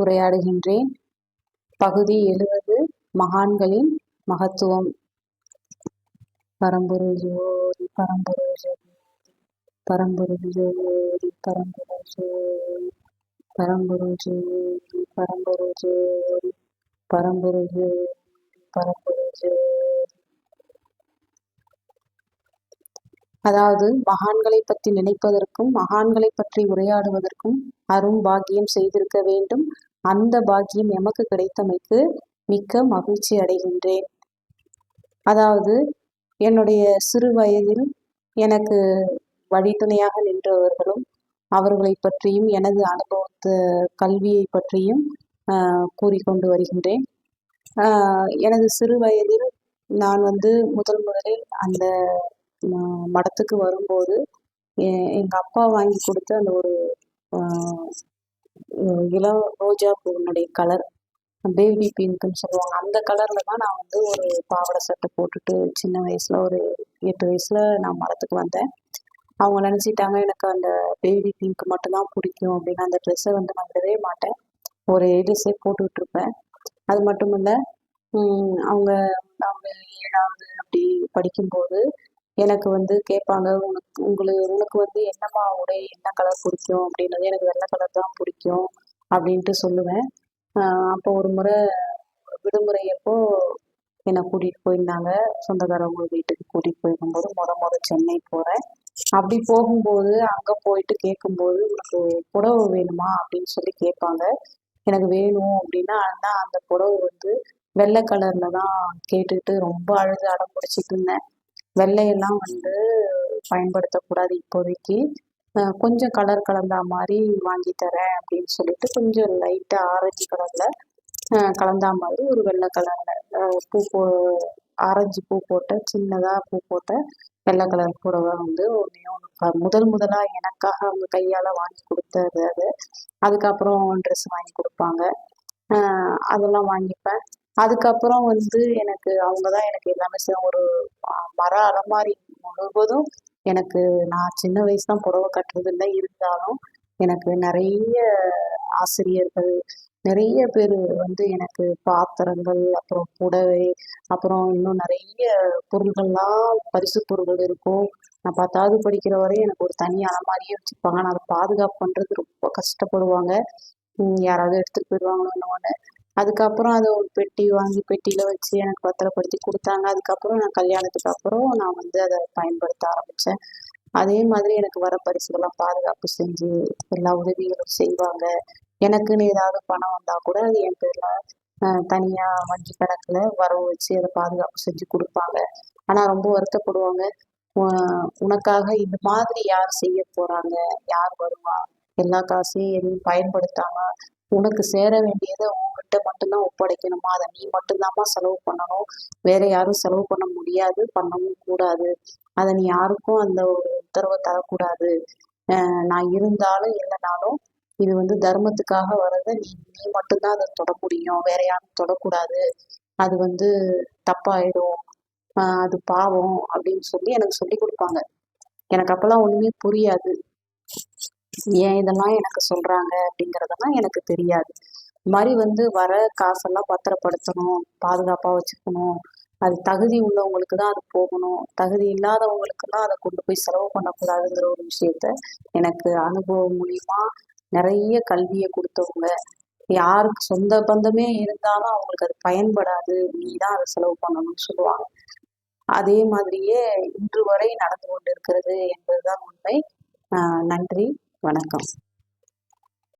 உரையாடுகின்றேன். பகுதி எழுவது மகான்களின் மகத்துவம். பரம்பொருள் ஜோதி பரம்பொருள் ஜோதி. பரம்பொருள் ஜோதி பரம்பொருள் ஜோதி. பரம்பொருள் ஜோதி பரம்பொருள் ஜோதி. பரம்பொருள் ஜோதி பரம்பொருள் ஜோதி. அதாவது மகான்களை பற்றி நினைப்பதற்கும் மகான்களை பற்றி உரையாடுவதற்கும் அரும் பாக்கியம் செய்திருக்க வேண்டும். அந்த பாக்கியம் எமக்கு கிடைத்தமைக்கு மிக்க மகிழ்ச்சி அடைகின்றேன். அதாவது என்னுடைய சிறு வயதில் எனக்கு வழித்துணையாக நின்றவர்களும் அவர்களை பற்றியும் எனது அனுபவத்து கல்வியை பற்றியும் கூறிக்கொண்டு வருகின்றேன். எனது சிறு வயதில் நான் வந்து முதல் முதலில் அந்த மடத்துக்கு வரும்போது எங்கள் அப்பா வாங்கி கொடுத்த அந்த ஒரு இளம் ரோஜா பூவினுடைய கலர் பேபி பிங்க்னு சொல்லுவாங்க. அந்த கலரில் தான் நான் வந்து ஒரு பாவாடை சட்டை போட்டுட்டு சின்ன வயசில் ஒரு எட்டு வயசில் நான் மரத்துக்கு வந்தேன். அவங்க நினச்சிட்டாங்க எனக்கு அந்த பேபி பிங்க் மட்டும்தான் பிடிக்கும் அப்படின்னு. அந்த ட்ரெஸ்ஸை வந்து நான் விடவே மாட்டேன். ஒரு ஏடிஸே போட்டுக்கிட்டு இருப்பேன் அது மட்டும் இல்லை அவங்க அவங்க ஏழாவது அப்படி படிக்கும்போது எனக்கு வந்து கேட்பாங்க உனக்கு உங்களுக்கு உனக்கு வந்து என்னம்மா உடை என்ன கலர் பிடிக்கும்? அப்படின்றது எனக்கு வெள்ளை கலர் தான் பிடிக்கும் அப்படின்ட்டு சொல்லுவேன். அப்போ ஒரு முறை விடுமுறை அப்போ என்னை கூட்டிகிட்டு போயிருந்தாங்க. சொந்தக்காரவங்க வீட்டுக்கு கூட்டிகிட்டு போயிருக்கும்போது முத முத சென்னை போகிறேன் அப்படி போகும்போது அங்கே போயிட்டு கேட்கும்போது உனக்கு புடவை வேணுமா? அப்படின்னு சொல்லி கேட்பாங்க. எனக்கு வேணும். அப்படின்னா ஆனால் அந்த புடவை வந்து வெள்ளை கலரில் தான் கேட்டுட்டு ரொம்ப அழுது அடம் பிடிச்சிட்டு இருந்தேன். வெள்ளையெல்லாம் வந்து பயன்படுத்தக்கூடாது இப்போதைக்கு. கொஞ்சம் கலர் கலந்தா மாதிரி வாங்கி தரேன் அப்படின்னு சொல்லிட்டு கொஞ்சம் லைட்டாக ஆரஞ்சு கலரில் கலந்தா மாதிரி ஒரு வெள்ளை கலரில் பூ போ ஆரஞ்சு பூ போட்ட சின்னதாக பூ போட்ட வெள்ளை கலர் புடவை வந்து ஒன்று முதல் முதலாக எனக்காக அவங்க கையால் வாங்கி கொடுத்தது அது. அதுக்கப்புறம் ட்ரெஸ் வாங்கி கொடுப்பாங்க. அதெல்லாம் வாங்கிப்பேன். அதுக்கப்புறம் வந்து எனக்கு அவங்க தான் எனக்கு எல்லாமே ஒரு மர அலமாரி முழுவதும் எனக்கு நான் சின்ன வயசு தான் புடவை கட்டுறது இல்லை இருந்தாலும் எனக்கு நிறைய ஆசிரியர்கள் நிறைய பேர் வந்து எனக்கு பாத்திரங்கள் அப்புறம் புடவை அப்புறம் இன்னும் நிறைய பொருள்கள்லாம் பரிசு பொருள்கள் இருக்கும். நான் பத்தாவது படிக்கிற வரையும் எனக்கு ஒரு தனி அலமாரியே வச்சுருப்பாங்க. நான் அதை பாதுகாப்பு பண்ணுறது ரொம்ப கஷ்டப்படுவாங்க. யாராவது எடுத்துகிட்டு போயிடுவாங்களோ ஒன்று அதுக்கப்புறம் அதை ஒரு பெட்டி வாங்கி பெட்டியில் வச்சு எனக்கு பத்திரப்படுத்தி கொடுத்தாங்க. அதுக்கப்புறம் நான் கல்யாணத்துக்கு அப்புறம் நான் வந்து அதை பயன்படுத்த ஆரம்பித்தேன் அதே மாதிரி எனக்கு வர பரிசுகள்லாம் பாதுகாப்பு செஞ்சு எல்லா உதவிகளும் செய்வாங்க. எனக்குன்னு ஏதாவது பணம் வந்தால் கூட அது என் பேரில் தனியாக வங்கி கணக்கில் வரவு வச்சு அதை பாதுகாப்பு செஞ்சு கொடுப்பாங்க. ஆனால் ரொம்ப வருத்தப்படுவாங்க. உனக்காக இந்த மாதிரி யார் செய்ய போகிறாங்க யார் வருவா? எல்லா காசையும் எதுவும் பயன்படுத்தாமல் உனக்கு சேர வேண்டியதை கிட்ட மட்டும்தான் ஒப்படைக்கணுமா? அதை நீ மட்டும்தாம்மா செலவு பண்ணணும். வேற யாரும் செலவு பண்ண முடியாது பண்ணவும் கூடாது. அதை நீ யாருக்கும் அந்த ஒரு உத்தரவை தரக்கூடாது. நான் இருந்தாலும் இல்லைனாலும் இது வந்து தர்மத்துக்காக வர்றதை நீ நீ மட்டும்தான் அதை தொட முடியும். வேற யாரும் தொடக்கூடாது. அது வந்து தப்பாயிடும். அது பாவம் அப்படின்னு சொல்லி எனக்கு சொல்லி கொடுப்பாங்க. எனக்கு அப்பெல்லாம் ஒண்ணுமே புரியாது. ஏன் இதெல்லாம் எனக்கு சொல்றாங்க அப்படிங்கிறதெல்லாம் எனக்கு தெரியாது. இது மாதிரி வந்து வர காசெல்லாம் பத்திரப்படுத்தணும் பாதுகாப்பாக வச்சுக்கணும். அது தகுதி உள்ளவங்களுக்கு தான் அது போகணும். தகுதி இல்லாதவங்களுக்குலாம் அதை கொண்டு போய் செலவு பண்ணக்கூடாதுங்கிற ஒரு விஷயத்த எனக்கு அனுபவம் மூலியமா நிறைய கல்வியை கொடுத்தவங்க. யாருக்கு சொந்த பந்தமே இருந்தாலும் அவங்களுக்கு அது பயன்படாது. நீ தான் அதை செலவு பண்ணணும்னு சொல்லுவாங்க. அதே மாதிரியே இன்று வரை நடந்து கொண்டு இருக்கிறது என்பதுதான் உண்மை. நன்றி வணக்கம்.